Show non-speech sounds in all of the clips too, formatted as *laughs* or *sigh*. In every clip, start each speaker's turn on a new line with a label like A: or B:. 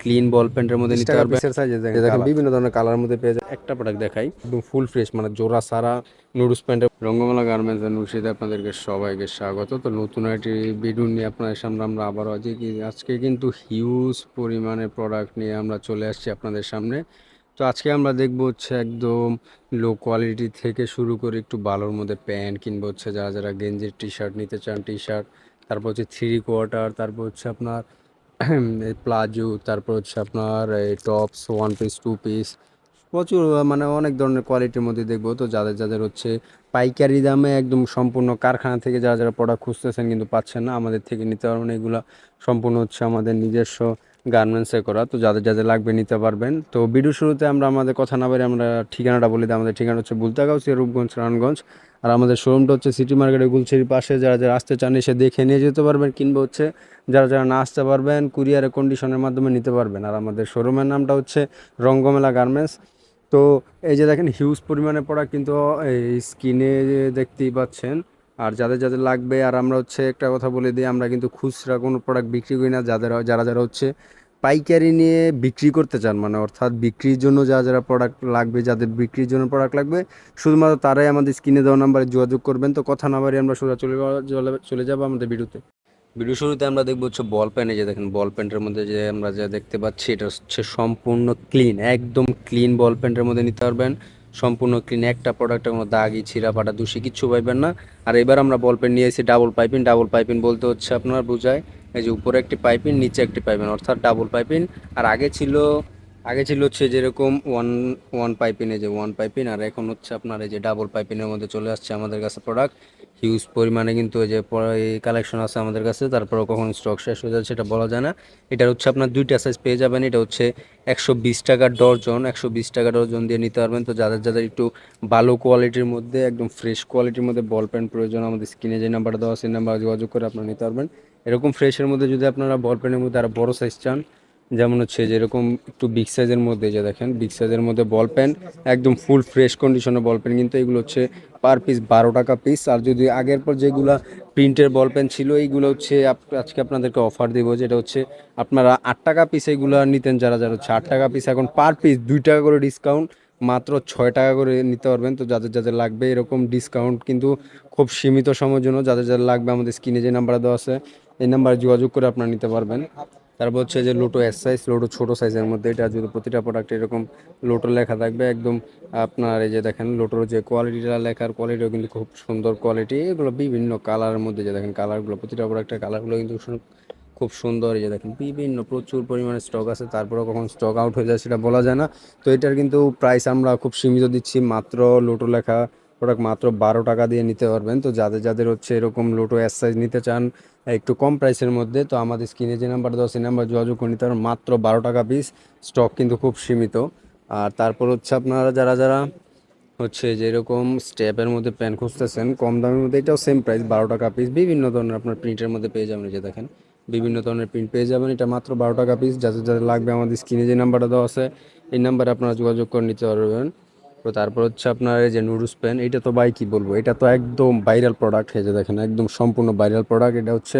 A: Clean বল প্যান্টের মধ্যে নিতে এই দেখেন বিভিন্ন ধরনের কালার মধ্যে পেয়ে যাবেন একটা প্রোডাক্ট দেখাই। একদম ফুল ফ্রেশ মানে জোড়া সারা নুডলস প্যান্টের রঙ্গমালা গার্মেন্টস এন্ড মুর্শিদে আপনাদেরকে সবাইকে স্বাগত। তো নতুন একটি ভিডিও নিয়ে আপনাদের সামনে আমরা আবারও আজকে কি আজকে কিন্তু হিউজ পরিমাণে প্রোডাক্ট নিয়ে আমরা চলে আসছি আপনাদের সামনে। তো আজকে আমরা দেখব হচ্ছে একদম লো কোয়ালিটি থেকে শুরু করে একটু ভালোর মধ্যে প্যান্ট কিনবো হচ্ছে যারা যারা গেঞ্জির টি শার্ট নিতে চান টি শার্ট তারপর হচ্ছে থ্রি কোয়ার্টার তারপর হচ্ছে আপনার প্লাজো তারপর হচ্ছে আপনার এই tops one piece two piece প্রচুর মানে অনেক ধরনের কোয়ালিটির মধ্যে দেখব। তো যাদের যাদের হচ্ছে পাইকারি দামে একদম সম্পূর্ণ কারখানা থেকে যারা যারা প্রোডাক্ট খুঁজতেছেন কিন্তু পাচ্ছেন না, আমাদের থেকে নিতে পারবেন। এগুলো সম্পূর্ণ হচ্ছে আমাদের নিজস্ব গার্মেন্টসে করা, তো যাদের যাদের লাগবে নিতে পারবেন। তো ভিডিও শুরুতে আমরা আমাদের কথা না বলে আমরা ঠিকানাটা বলি দিই। আমাদের ঠিকানা হচ্ছে বুলতাগাঁও রূপগঞ্জ, রানগঞ্জ। আর আমাদের শোরুমটা হচ্ছে সিটি মার্কেটের গুলছির পাশে। যারা যারা আসতে চান এসে দেখে নিয়ে যেতে পারবেন, কিংবা হচ্ছে যারা যারা না আসতে পারবেন কুরিয়ারে কন্ডিশনের মাধ্যমে নিতে পারবেন। আর আমাদের শোরুমের নামটা হচ্ছে রঙ্গমেলা গার্মেন্টস তো এই যে দেখেন হিউজ পরিমাণে পড়া কিন্তু এই স্কিনে দেখতেই পাচ্ছেন। আর যাদের যাদের লাগবে, আর আমরা হচ্ছে একটা কথা বলে দিই, আমরা কিন্তু খুচরা কোনো প্রোডাক্ট বিক্রি করি না, যাদের, যারা যারা হচ্ছে পাইকারি নিয়ে বিক্রি করতে চান মানে অর্থাৎ বিক্রির জন্য যারা যারা প্রোডাক্ট লাগবে, যাদের বিক্রির জন্য প্রোডাক্ট লাগবে, শুধুমাত্র তারাই আমাদের স্ক্রিনে দেওয়া নাম্বারে যোগাযোগ করবেন। তো কথা না বাড়ি আমরা সোজা চলে চলে- যাব আমাদের ভিডিওতে। ভিডিও শুরুতে আমরা দেখব হচ্ছে বল প্যান যে দেখেন বল প্যান্টের মধ্যে যে আমরা যা দেখতে পাচ্ছি, এটা হচ্ছে সম্পূর্ণ ক্লিন একদম ক্লিন বল প্যান্টের মধ্যে নিতে পারবেন। সম্পূর্ণ ক্লিন একটা প্রোডাক্টের কোনো দাগি ছিঁড়া পাটা দূষি, কিচ্ছু পাইবেন না। আর এবার আমরা বল পেন নিয়ে এসে ডাবল পাইপিন ডাবল পাইপিন বলতে হচ্ছে আপনার বোঝায়, এই যে উপরে একটি পাইপিন নিচে একটি পাইপিন অর্থাৎ ডাবল পাইপিন আর আগে ছিল আগে ছিল হচ্ছে যেরকম ওয়ান ওয়ান পাইপিনে যে ওয়ান পাইপিং আর এখন হচ্ছে আপনার এই যে ডাবল পাইপিনের মধ্যে চলে আসছে আমাদের কাছে প্রোডাক্ট হিউজ পরিমাণে কিন্তু এই যে কালেকশন আছে আমাদের কাছে তারপরে কখন স্টক শেষ হয়ে যাচ্ছে সেটা বলা যায় না। এটার হচ্ছে আপনার দুইটা সাইজ পেয়ে যাবেন, এটা হচ্ছে একশো বিশ টাকা ডর্জন একশো বিশ টাকা ডর্জন দিয়ে নিতে পারবেন। তো যাদের যাদের একটু ভালো কোয়ালিটির মধ্যে, একদম ফ্রেশ কোয়ালিটির মধ্যে বল পেন প্রয়োজন, আমাদের স্ক্রিনে যে নাম্বারটা দেওয়া সেই নাম্বার যোগাযোগ করে আপনারা নিতে পারবেন। এরকম ফ্রেশের মধ্যে যদি আপনারা বল পেনের মধ্যে আরও বড় সাইজ চান যেমন হচ্ছে যেরকম একটু বিগ সাইজের মধ্যে যে দেখেন বিগ সাইজের মধ্যে বল পেন একদম ফুল ফ্রেশ কন্ডিশনের বল পেন কিন্তু এগুলো হচ্ছে পার পিস বারো টাকা পিস আর যদি আগের পর যেগুলো প্রিন্টের বল পেন ছিল, এইগুলো হচ্ছে আজকে আপনাদেরকে অফার দিব, যেটা হচ্ছে আপনারা আট টাকা পিস এইগুলো নিতেন, যারা যারা হচ্ছে আট টাকা পিস এখন পার পিস দুই টাকা করে ডিসকাউন্ট মাত্র ছয় টাকা করে নিতে পারবেন। তো যাদের যাদের লাগবে এরকম ডিসকাউন্ট কিন্তু খুব সীমিত সময়ের জন্য যাদের যাদের লাগবে, আমাদের স্ক্রিনে যে নাম্বার দেওয়া আছে, এই নাম্বারে যোগাযোগ করে আপনারা নিতে পারবেন। তারপর হচ্ছে যে লোটো এস সাইজ লোটো ছোটো সাইজের মধ্যে এটা যদি প্রতিটা প্রোডাক্টে এরকম লোটো লেখা থাকবে, একদম আপনার এই যে দেখেন লোটোর যে কোয়ালিটিটা লেখার কোয়ালিটিও কিন্তু খুব সুন্দর কোয়ালিটি এগুলো বিভিন্ন কালারের মধ্যে যে দেখেন কালারগুলো প্রতিটা প্রোডাক্টের কালারগুলো কিন্তু খুব সুন্দর এই যে দেখেন বিভিন্ন প্রচুর পরিমাণে স্টক আছে, তারপরেও কখন স্টক আউট হয়ে যায় সেটা বলা যায় না। তো এটার কিন্তু প্রাইস আমরা খুব সীমিত দিচ্ছি, মাত্র লোটো লেখা প্রোডাক্ট মাত্র বারো টাকা দিয়ে নিতে পারবেন। তো যাদের যাদের হচ্ছে এরকম লোটো এস সাইজ নিতে চান একটু কম প্রাইসের মধ্যে। তো আমাদের স্ক্রিনে যে নাম্বার দেওয়া সেই নাম্বার যোগাযোগ করে নিতে মাত্র বারো টাকা পিস স্টক কিন্তু খুব সীমিত। আর তারপর হচ্ছে আপনারা যারা যারা হচ্ছে যেরকম স্টেপের মধ্যে প্যান খুঁজতেছেন, কম দামের মধ্যে এটাও সেম প্রাইস বারো টাকা পিস বিভিন্ন ধরনের আপনার প্রিন্টের মধ্যে পেয়ে যাবেন যে দেখেন। বিভিন্ন ধরনের প্রিন্ট পেয়ে যাবেন। এটা মাত্র বারো টাকা পিস যাদের যাদের লাগবে আমাদের স্ক্রিনে যে নাম্বারটা দেওয়া আছে, এই নাম্বারে আপনারা যোগাযোগ করে নিতে পারবেন। তারপর হচ্ছে আপনার এই যে নুডলস পেন এটা তো ভাই কি বলব? এটা তো একদম ভাইরাল প্রোডাক্ট হয়েছে দেখেন, একদম সম্পূর্ণ ভাইরাল প্রোডাক্ট এটা হচ্ছে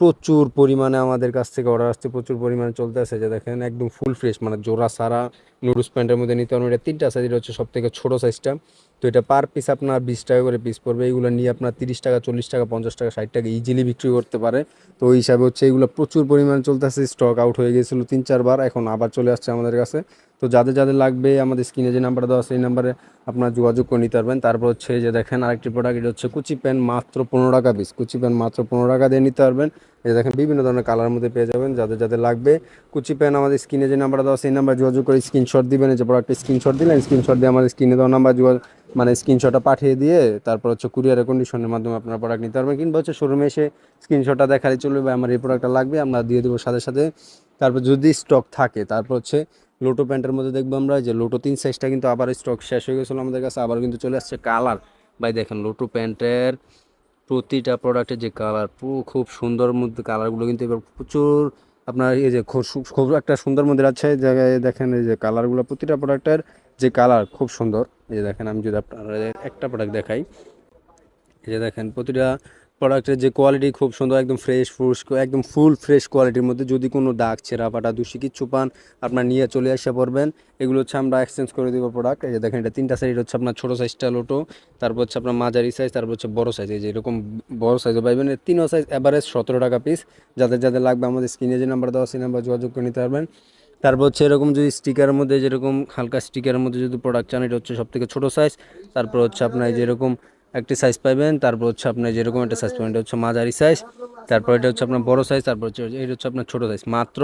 A: প্রচুর পরিমাণে আমাদের কাছ থেকে অর্ডার আসছে, প্রচুর পরিমাণে চলতে আসে যে দেখেন, একদম ফুল ফ্রেশ মানে জোড়া সারা নুডলস প্যান্টের মধ্যে নিতে হবে এটা তিনটা সাইজ এটা হচ্ছে সব থেকে ছোটো সাইজটা তো এটা পার পিস আপনার বিশ টাকা করে পিস পড়বে। এইগুলো নিয়ে আপনার তিরিশ টাকা, চল্লিশ টাকা, পঞ্চাশ টাকা, ষাট টাকা ইজিলি বিক্রি করতে পারে। তো ওই হিসাবে হচ্ছে এগুলো প্রচুর পরিমাণে চলতেছে স্টক আউট হয়ে গেছিল তিন চারবার এখন আবার চলে আসছে আমাদের কাছে। তো যাদের যাদের লাগবে, আমাদের স্ক্রিনে যে নাম্বার দেওয়া সেই নাম্বারে আপনারা যোগাযোগ করে নিতে পারবেন। তারপর হচ্ছে যে দেখেন, আরেকটি প্রোডাক্ট এটা হচ্ছে কুচি প্যান মাত্র পনেরো টাকা পিস কুচি প্যান মাত্র পনেরো টাকা দিয়ে নিতে পারবেন। এই দেখেন, বিভিন্ন ধরনের কালার মধ্যে পেয়ে যাবেন, যাদের যাদের লাগবে। কুচি প্যান আমাদের স্ক্রিনে যে নাম্বার দেওয়া এই নাম্বার যোগাযোগ করে স্ক্রিনশট দিবেন। যে প্রোডাক্টের স্ক্রিনশট দিলেন স্ক্রিনশট দিয়ে আমাদের স্ক্রিনে দেওয়া নাম্বার মানে স্ক্রিনশটটা পাঠিয়ে দিয়ে তারপর হচ্ছে কুরিয়ারের কন্ডিশনের মাধ্যমে আপনারা প্রোডাক্ট নিতে পারবেন কিংবা হচ্ছে শোরুমে এসে স্ক্রিনশটটা দেখালে চলবে বা আমার এই প্রোডাক্টটা লাগবে, আমরা দিয়ে দেবো সাথে সাথে। তারপর যদি স্টক থাকে, তারপর হচ্ছে লোটো প্যান্টের মধ্যে দেখব আমরা যে লোটো তিন সাইজটা কিন্তু আবার স্টক শেষ হয়ে গেছিল আমাদের কাছে, আবার কিন্তু চলে আসছে কালার ভাই দেখেন লোটো প্যান্টের প্রতিটা প্রোডাক্টের যে কালার খুব সুন্দর মধ্যে কালারগুলো কিন্তু এবার প্রচুর আপনার এই যে খুব একটা সুন্দর মধ্যে আছে জায়গায় দেখেন এই যে কালারগুলো প্রতিটা প্রোডাক্টের যে কালার খুব সুন্দর। এই যে দেখেন আমি যদি আপনার একটা প্রোডাক্ট দেখাই, এই যে দেখেন প্রতিটা প্রোডাক্টের যে কোয়ালিটি খুব সুন্দর, একদম ফ্রেশ ফ্রুশ একদম ফুল ফ্রেশ কোয়ালিটির মধ্যে যদি কোনো দাগ, ছেঁড়া ফাটা দূষি কিচ্ছু পান, আপনার নিয়ে চলে আসে পড়বেন। এগুলো হচ্ছে আমরা এক্সচেঞ্জ করে দেবো প্রোডাক্ট এই যে দেখেন, এটা তিনটা সাইজ হচ্ছে আপনার ছোটো সাইজটা লোটো তারপর হচ্ছে আপনার মাঝারি সাইজ তারপর হচ্ছে বড় সাইজ এই যে এরকম বড় সাইজও পাইবেন তিনও সাইজ অ্যাভারেজ সতেরো টাকা পিস যাদের যাদের লাগবে আমাদের স্ক্রিনে যে নাম্বার দেওয়া সেই নাম্বার যোগাযোগ করে নিতে পারবেন। তারপর হচ্ছে এরকম যদি স্টিকারের মধ্যে, যেরকম হালকা স্টিকারের মধ্যে যদি প্রোডাক্ট চান, এটা হচ্ছে সব থেকে ছোটো সাইজ তারপর হচ্ছে আপনার এই যেরকম একটি সাইজ পাবেন তারপর হচ্ছে আপনার যেরকম একটা সাইজ পাবেন, এটা হচ্ছে মাঝারি সাইজ তারপর এটা হচ্ছে আপনার বড় সাইজ তারপর হচ্ছে এটা হচ্ছে আপনার ছোটো সাইজ মাত্র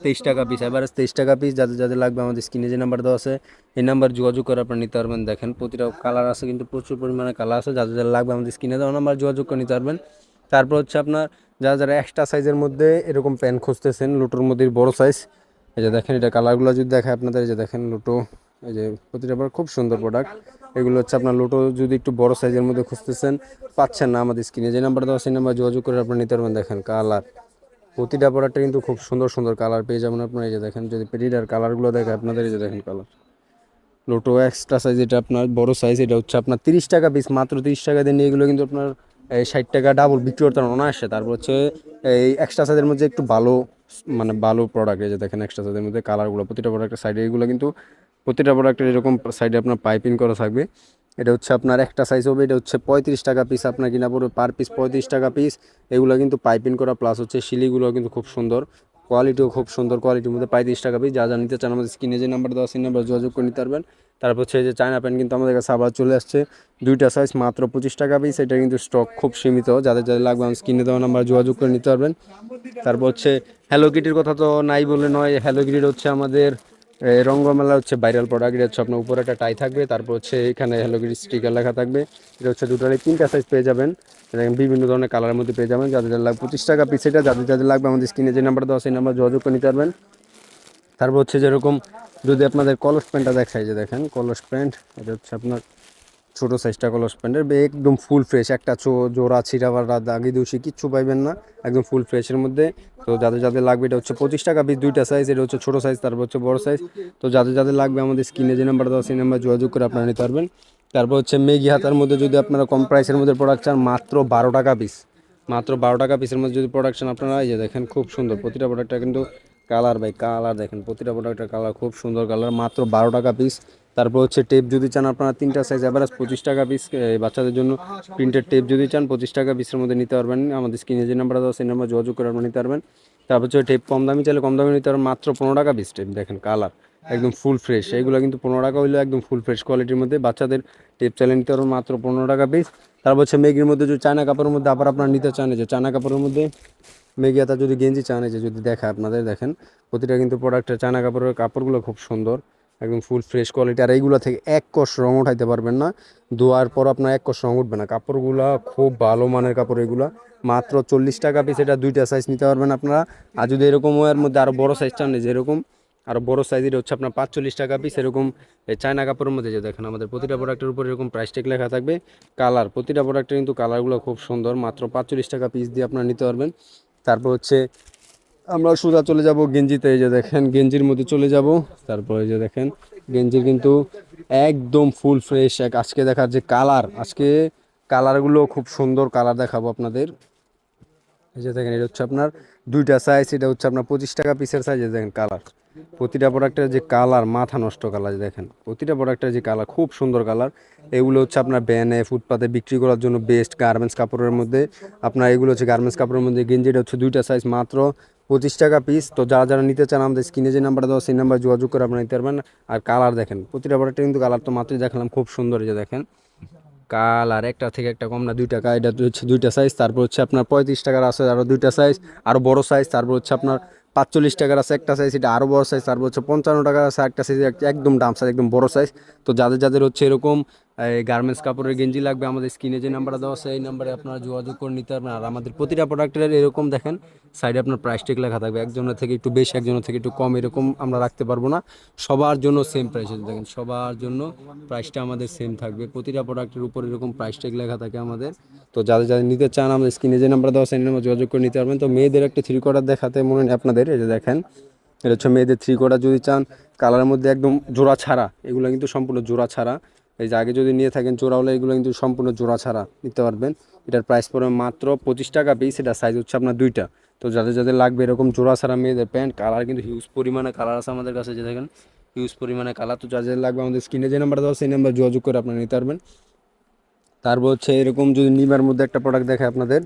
A: তেইশ টাকা পিস এভারেজ তেইশ টাকা পিস যাদের যাদের লাগবে আমাদের স্ক্রিনে যে নাম্বার দেওয়া আছে, এই নাম্বার যোগাযোগ করে আপনার নিতে পারবেন। দেখেন প্রতিটা কালার আছে, কিন্তু প্রচুর পরিমাণে কালার আছে, যাদের যাদের লাগবে আমাদের স্ক্রিনে দেওয়া নাম্বার যোগাযোগ করে নিতে পারবেন। তারপর হচ্ছে আপনার যারা যারা এক্সট্রা সাইজের মধ্যে এরকম প্যান্ট খুঁজতেছেন, লুটোর মধ্যে বড় সাইজ এই যে দেখেন এটা কালারগুলো যদি দেখায় আপনাদের, এই যে দেখেন লুটো, এই যে প্রতিটা খুব সুন্দর প্রোডাক্ট এগুলো হচ্ছে আপনার লুটো যদি একটু বড় সাইজের মধ্যে খুঁজতেছেন, পাচ্ছেন না আমাদের স্ক্রিনে যে নাম্বার দেওয়া সেই নাম্বার যোগাযোগ করে আপনার নিতে পারবেন। দেখেন কালার প্রতিটা প্রোডাক্টে কিন্তু খুব সুন্দর সুন্দর কালার পেয়ে যাবেন আপনার। এই যে দেখেন, যদি পেরিডার কালারগুলো দেখে আপনাদের, এই যে দেখেন কালার লোটো এক্সট্রা সাইজ এটা আপনার, বড় সাইজ এটা হচ্ছে আপনার তিরিশ টাকা পিস মাত্র তিরিশ টাকা দিয়ে নিয়ে এগুলো কিন্তু আপনার, এই ষাট টাকা ডাবল বিক্রি করতে অনায়াসে। তারপর হচ্ছে, এই এক্সট্রা সাইজের মধ্যে একটু ভালো মানে ভালো প্রোডাক্ট এই যে দেখেন এক্সট্রা সাইজের মধ্যে কালারগুলো প্রতিটা প্রোডাক্টের সাইডে এগুলো কিন্তু প্রতিটা প্রোডাক্টের এরকম সাইডে আপনার পাইপিং করা থাকবে। এটা হচ্ছে আপনার একটা সাইজ হবে, এটা হচ্ছে পঁয়ত্রিশ টাকা পিস আপনার কিনা পড়বে পার পিস পঁয়ত্রিশ টাকা পিস এগুলো কিন্তু পাইপিং করা প্লাস হচ্ছে শিলিগুলো কিন্তু খুব সুন্দর। কোয়ালিটিও খুব সুন্দর কোয়ালিটির মধ্যে পঁয়ত্রিশ টাকা পিস যা যা নিতে চান আমাদের স্ক্রিনে যে নাম্বার দেওয়া সেই নাম্বার যোগাযোগ করে নিতে পারবেন। তারপর হচ্ছে যে চায়না প্যান্ট কিন্তু আমাদের কাছে আবার চলে আসছে। দুইটা সাইজ মাত্র পঁচিশ টাকা পিস এটা কিন্তু স্টক খুব সীমিত। যাদের যাদের লাগবে আমার স্ক্রিনে দেওয়া নাম্বার যোগাযোগ করে নিতে পারবেন। তারপর হচ্ছে হ্যালো কিটির কথা তো নাই বলে নয়। হ্যালো কিটির হচ্ছে আমাদের রঙ্গমেলা হচ্ছে ভাইরাল প্রোডাক্ট এটা হচ্ছে আপনার উপরে একটা টাই থাকবে, তারপর হচ্ছে এখানে হ্যালোগ্রি স্টিকার লেখা থাকবে। এটা হচ্ছে দুটো তিনটা সাইজ পেয়ে যাবেন। বিভিন্ন ধরনের কালারের মধ্যে পেয়ে যাবেন, যাদের যাদের লাগবে পঁচিশ টাকা পিস এটা, যাদের যাদের লাগবে আমাদের স্ক্রিনে যে নাম্বার দেওয়া সেই নাম্বার যোগাযোগ করে নিতে পারবেন। তারপর হচ্ছে যেরকম যদি আপনাদের কলস প্যান্টটা দেখায় যে দেখেন কলস প্যান্ট এটা হচ্ছে আপনার ছোটো সাইজটা কলস প্যান্টের একদম ফুল ফ্রেশ একটা চো, জোড়া ছিঁড়া বাড়া দাগি দুষি, কিচ্ছু পাইবেন না, একদম ফুল ফ্রেশের মধ্যে। তো যাদের যাদের লাগবে, এটা হচ্ছে পঁচিশ টাকা পিস দুইটা সাইজ এটা হচ্ছে ছোটো সাইজ তারপর হচ্ছে বড় সাইজ তো যাদের যাদের লাগবে আমাদের স্ক্রিনে যে নাম্বার দেওয়া সেই নাম্বার যোগাযোগ করে আপনারা নিতে পারবেন। তারপর হচ্ছে মেগি হাতার মধ্যে যদি আপনারা কম প্রাইসের মধ্যে প্রোডাক্ট চান, মাত্র বারো টাকা পিস মাত্র বারো টাকা পিসের মধ্যে যদি প্রোডাকশন আপনারা, এই যে দেখেন খুব সুন্দর, প্রতিটা প্রোডাক্টটা কিন্তু কালার বাই কালার দেখেন প্রতিটা প্রোডাক্টের কালার খুব সুন্দর কালার মাত্র বারো টাকা পিস তারপর হচ্ছে টেপ যদি চান আপনারা তিনটা সাইজ অ্যাভারেজ পঁচিশ টাকা পিস বাচ্চাদের জন্য প্রিন্টের টেপ যদি চান, পঁচিশ টাকা পিসের মধ্যে নিতে পারবেন। আমাদের স্ক্রিনে যে নাম্বার দেওয়া সেই নাম্বার যোগাযোগ করে আপনারা নিতে পারবেন। তারপর হচ্ছে টেপ কম দামি চাইলে কম দামি নিতে পারবেন। মাত্র পনেরো টাকা পিস টেপ দেখেন কালার একদম ফুল ফ্রেশ এইগুলো কিন্তু পনেরো টাকা হইলে একদম ফুল ফ্রেশ কোয়ালিটির মধ্যে বাচ্চাদের টেপ চাইলে নিতে পারবেন মাত্র পনেরো টাকা পিস তারপর হচ্ছে মেগির মধ্যে যে চায়না কাপড়ের মধ্যে আবার আপনারা নিতে চান যে চায়না কাপড়ের মধ্যে মেগিয়াতা যদি গেঞ্জি চান যে যদি দেখা আপনাদের, দেখেন, প্রতিটা কিন্তু প্রোডাক্টের চায়না কাপড়ের কাপড়গুলো খুব সুন্দর। একদম ফুল ফ্রেশ কোয়ালিটি আর এইগুলো থেকে এক কষ রং উঠাইতে পারবেন না। ধোয়ার পর আপনার এক কষ রং উঠবে না। কাপড়গুলো খুব ভালো মানের কাপড় এগুলো। মাত্র চল্লিশ টাকা পিস এটা দুইটা সাইজ নিতে পারবেন আপনারা। আর যদি এরকম এর মধ্যে আরও বড় সাইজটা চান, এই যে এরকম আরও বড় সাইজের হচ্ছে আপনার পাঁচচল্লিশ টাকা পিস এরকম চায়না কাপড়ের মধ্যে যে দেখেন, আমাদের প্রতিটা প্রোডাক্টের উপর এরকম প্রাইস ট্যাগ লেখা থাকবে। কালার প্রতিটা প্রোডাক্টের কিন্তু কালারগুলো খুব সুন্দর। মাত্র পাঁচচল্লিশ টাকা পিস দিয়ে আপনারা নিতে পারবেন। তারপর হচ্ছে আমরা সোজা চলে যাব গেঞ্জিতে, এই যে দেখেন, গেঞ্জির মধ্যে চলে যাব। তারপর যে দেখেন, গেঞ্জির কিন্তু একদম ফুল ফ্রেশ এক আজকে দেখার যে কালার আজকে কালারগুলো খুব সুন্দর কালার দেখাবো আপনাদের। এই যে দেখেন, এটা হচ্ছে আপনার দুইটা সাইজ এটা হচ্ছে আপনার পঁচিশ টাকা পিসের সাইজ দেখেন কালার প্রতিটা প্রোডাক্টের যে কালার মাথা নষ্ট কালার দেখেন। প্রতিটা প্রোডাক্টের যে কালার খুব সুন্দর কালার এগুলো হচ্ছে আপনার ব্যানে ফুটপাতে বিক্রি করার জন্য বেস্ট গার্মেন্টস কাপড়ের মধ্যে। আপনার এগুলো হচ্ছে গার্মেন্টস কাপড়ের মধ্যে, গেঞ্জিটা হচ্ছে দুইটা সাইজ মাত্র। পঁচিশ টাকা পিস তো যারা যারা নিতে চান আমাদের স্ক্রিনে যে নাম্বার দেওয়া সেই নাম্বার যোগাযোগ করে আপনারা নিতে পারবেন। আর কালার দেখেন, প্রতিটা প্রোডাক্টে কিন্তু কালার তো মাত্রই দেখালাম, খুব সুন্দর যে দেখেন। কালার একটা থেকে একটা কম না দুই টাকা এটা হচ্ছে দুইটা সাইজ তারপর হচ্ছে আপনার পঁয়ত্রিশ টাকার আছে আরও দুইটা সাইজ আরও বড় সাইজ তারপর হচ্ছে আপনার পাঁচচল্লিশ টাকার আছে একটা সাইজ এটা আরও বড় সাইজ তারপর হচ্ছে পঞ্চান্ন টাকার আছে একটা সাইজ একদম দাম সাইজ একদম বড় সাইজ তো যাদের যাদের হচ্ছে এরকম গার্মেন্টস কাপড়ের গেঞ্জি লাগবে, আমাদের স্ক্রিনে যে নাম্বারটা দেওয়া আছে, এই নাম্বারে আপনারা যোগাযোগ করে নিতে পারবেন। আর আমাদের প্রতিটা প্রোডাক্টের এরকম দেখেন সাইডে আপনার প্রাইস টেক লেখা থাকবে, একজনের থেকে একটু বেশি, একজনের থেকে একটু কম, এরকম আমরা রাখতে পারব না। সবার জন্য সেম প্রাইস দেখেন, সবার জন্য প্রাইসটা আমাদের সেম থাকবে। প্রতিটা প্রোডাক্টের উপর এরকম প্রাইস টেক লেখা থাকে আমাদের। তো যাদের যাদের নিতে চান, আমাদের স্ক্রিনে যে নাম্বার দেওয়া আছে সেই নাম্বার যোগাযোগ করে নিতে পারবেন। তো মেয়েদের একটা থ্রি কোয়ার্টার দেখাতে মনে হয় আপনাদের, এই যে দেখেন, এটা হচ্ছে মেয়েদের থ্রি কোয়ার্টার যদি চান কালারের মধ্যে একদম জোড়া ছাড়া, এগুলো কিন্তু সম্পূর্ণ জোড়া ছাড়া। এই যে আগে যদি নিয়ে থাকেন জোড়া হলে এগুলো কিন্তু সম্পূর্ণ জোড়া ছাড়া, নিতে পারবেন। এটার প্রাইস পড়বে মাত্র পঁচিশ টাকা পিস এটা সাইজ হচ্ছে আপনার দুইটা। তো যাদের যাদের লাগবে এরকম জোড়া ছাড়া মেয়েদের প্যান্ট কালার কিন্তু হিউজ পরিমাণে কালার আছে আমাদের কাছে, যে দেখেন হিউজ পরিমাণে কালার তো যাদের লাগবে আমাদের স্ক্রিনে যে নাম্বার দেওয়া সেই নাম্বার যোগাযোগ করে আপনারা নিতে পারবেন। তারপর হচ্ছে এরকম যদি নিমার মধ্যে একটা প্রোডাক্ট দেখে আপনাদের,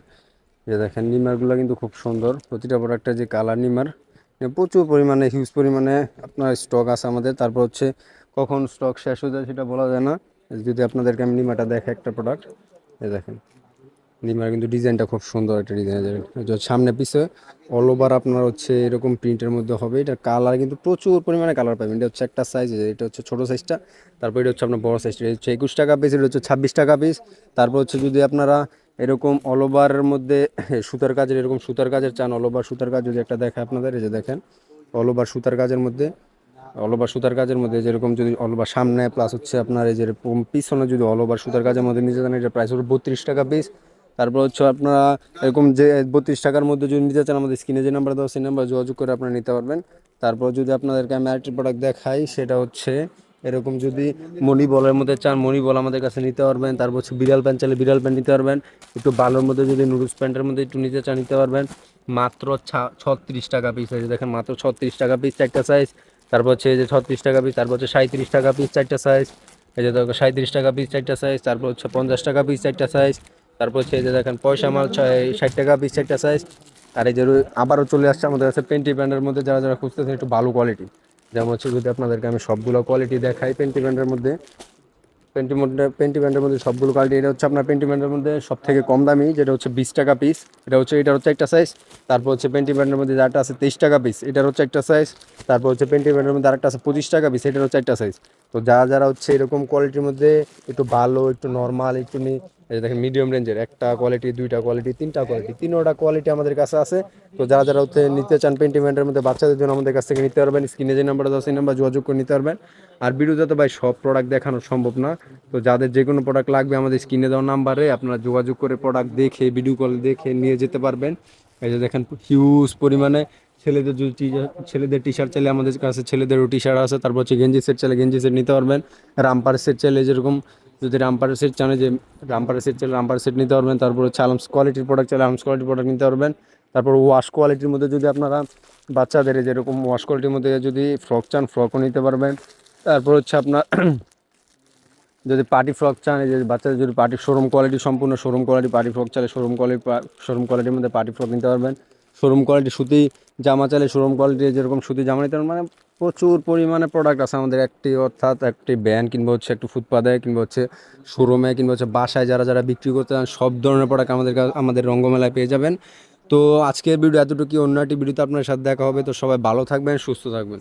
A: যে দেখেন নিমারগুলো কিন্তু খুব সুন্দর। প্রতিটা প্রোডাক্টের যে কালার নিমার প্রচুর পরিমাণে হিউজ পরিমাণে আপনার স্টক আছে আমাদের। তারপর হচ্ছে কখন স্টক শেষ হয়ে যায় সেটা বলা যায় না। যদি আপনাদেরকে আমি নিমাটা দেখে একটা প্রোডাক্ট এই দেখেন। নিমার কিন্তু ডিজাইনটা খুব সুন্দর একটা ডিজাইন সামনে পিছে অল ওভার আপনার হচ্ছে এরকম প্রিন্টের মধ্যে হবে। এটা কালার কিন্তু প্রচুর পরিমাণে কালার পাবেন। এটা হচ্ছে একটা সাইজ এটা হচ্ছে ছোটো সাইজটা তারপর এটা হচ্ছে আপনার বড় সাইজটা এটা হচ্ছে একুশ টাকা পিস এটা হচ্ছে ছাব্বিশ টাকা পিস তারপর হচ্ছে যদি আপনারা এরকম অল ওভারের মধ্যে *laughs* সুতার কাজের, এরকম সুতার কাজের চান অল ওভার সুতার কাজ যদি একটা দেখে আপনাদের, এই যে দেখেন। অল ওভার সুতার কাজের মধ্যে অল ওভার সুতার কাজের মধ্যে যেরকম যদি অল ওভার সামনে প্লাস হচ্ছে আপনার এই যে এরকম পিছনে যদি অল ওভার সুতার কাজের মধ্যে নিতে চান এটা প্রাইস হলো বত্রিশ টাকা পিস তারপর হচ্ছে আপনারা এরকম যে বত্রিশ টাকার মধ্যে যদি নিতে চান আমাদের স্ক্রিনে যে নাম্বার দেওয়া সেই নাম্বার যোগাযোগ করে আপনারা নিতে পারবেন। তারপর যদি আপনাদেরকে আমি আরেকটি প্রোডাক্ট দেখাই, সেটা হচ্ছে এরকম যদি মণি বলের মধ্যে চান, মণি বল আমাদের কাছে নিতে পারবেন। তারপর হচ্ছে বিড়াল প্যান্ট চাইলে বিড়াল প্যান্ট নিতে পারবেন। একটু ভালোর মধ্যে যদি নুডলস প্যান্টের মধ্যে একটু নিতে চান, নিতে পারবেন। মাত্র ছা, ছত্রিশ টাকা পিস আছে। দেখেন মাত্র ছত্রিশ টাকা পিস একটা সাইজ তারপর হচ্ছে এই যে ছত্রিশ টাকা পিস তারপর হচ্ছে সাঁত্রিশ টাকা পিস চারটা সাইজ এই যে দেখো সাঁত্রিশ টাকা পিস চারটা সাইজ তারপর হচ্ছে পঞ্চাশ টাকা পিস চারটা সাইজ তারপর হচ্ছে এই যে দেখেন পয়সা মাল ছয়, ষাট টাকা পিস চারটা সাইজ আর এই যে আবারও চলে আসছে আমাদের কাছে পেন্টি প্যান্টের মধ্যে যারা যারা খুঁজতেছেন একটু ভালো কোয়ালিটি যেমন হচ্ছে যদি আপনাদেরকে আমি সবগুলো কোয়ালিটি দেখাই পেন্টি প্যান্টের মধ্যে পেন্টি পেন্টি ব্যান্ডের মধ্যে সবগুলো কোয়ালিটি এটা হচ্ছে আপনার পেন্টি ব্যান্ডের মধ্যে সব থেকে কম দামি, যেটা হচ্ছে বিশ টাকা পিস এটা হচ্ছে এটা হচ্ছে একটা সাইজ তারপর হচ্ছে পেন্টি ব্যান্ডের মধ্যে যারটা আছে তেইশ টাকা পিস এটার হচ্ছে একটা সাইজ তারপর হচ্ছে পেন্টি ব্যান্ডের মধ্যে আরেকটা আছে পঁচিশ টাকা পিস এটার হচ্ছে একটা সাইজ তো যারা যারা হচ্ছে এরকম কোয়ালিটির মধ্যে একটু ভালো, একটু নর্মাল একটু এই দেখেন মিডিয়াম রেঞ্জের একটা কোয়ালিটি দুইটা কোয়ালিটি তিনটা কোয়ালিটি তিনোটা কোয়ালিটি আমাদের কাছে আছে। তো যারা যারা হচ্ছে নিতে চান পেন্টিমেন্টের মধ্যে, বাচ্চাদের জন্য আমাদের কাছ থেকে নিতে পারবেন স্ক্রিনে যে নাম্বার দেওয়া সেই নাম্বার যোগাযোগ করে নিতে পারবেন। আর ভিডিওতে তো ভাই, সব প্রোডাক্ট দেখানো সম্ভব না। তো যাদের যে কোনো প্রোডাক্ট লাগবে, আমাদের স্ক্রিনে দেওয়া নাম্বারে আপনারা যোগাযোগ করে প্রোডাক্ট দেখে ভিডিও কল দেখে নিয়ে যেতে পারবেন। এই যে দেখেন হিউজ পরিমাণে ছেলেদের যদি ছেলেদের টি শার্ট চাইলে আমাদের কাছে ছেলেদেরও টি শার্ট আছে, তারপর হচ্ছে গেঞ্জি সেট চাইলে গেঞ্জি সেট নিতে পারবেন। রামপার সেট চাইলে যেরকম যদি রামপার সেট চান যে রামপার সেট চাইলে রামপার সেট নিতে পারবেন, তারপর হচ্ছে আলমস কোয়ালিটির প্রোডাক্ট চাইলে আলমস কোয়ালিটির প্রোডাক্ট নিতে পারবেন। তারপর ওয়াশ কোয়ালিটির মধ্যে যদি আপনারা বাচ্চাদের যেরকম ওয়াশ কোয়ালিটির মধ্যে যদি ফ্রক চান ফ্রকও নিতে পারবেন। তারপর হচ্ছে আপনার *clears throat* যদি পার্টি ফ্রক চান যে বাচ্চাদের যদি পার্টি শোরুম কোয়ালিটি সম্পূর্ণ শোরুম কোয়ালিটি পার্টি ফ্রক চাইলে শোরুম কোয়ালিটি শোরুম কোয়ালিটির মধ্যে পার্টি ফ্রক নিতে পারবেন। শোরুম কোয়ালিটি সুতি জামা চালে শোরুম কোয়ালিটি যেরকম সুতি জামা নিতে মানে প্রচুর পরিমাণে প্রোডাক্ট আছে আমাদের। একটি অর্থাৎ একটি ব্যান্ড কিংবা হচ্ছে একটু ফুটপাতে কিংবা হচ্ছে শোরুমে কিংবা হচ্ছে বাসায় যারা যারা বিক্রি করতে চান, সব ধরনের প্রোডাক্ট আমাদের আমাদের রঙ্গমেলায় পেয়ে যাবেন। তো আজকের ভিডিও এতটুকু অন্য একটি ভিডিওতে আপনার সাথে দেখা হবে। তো সবাই ভালো থাকবেন, সুস্থ থাকবেন।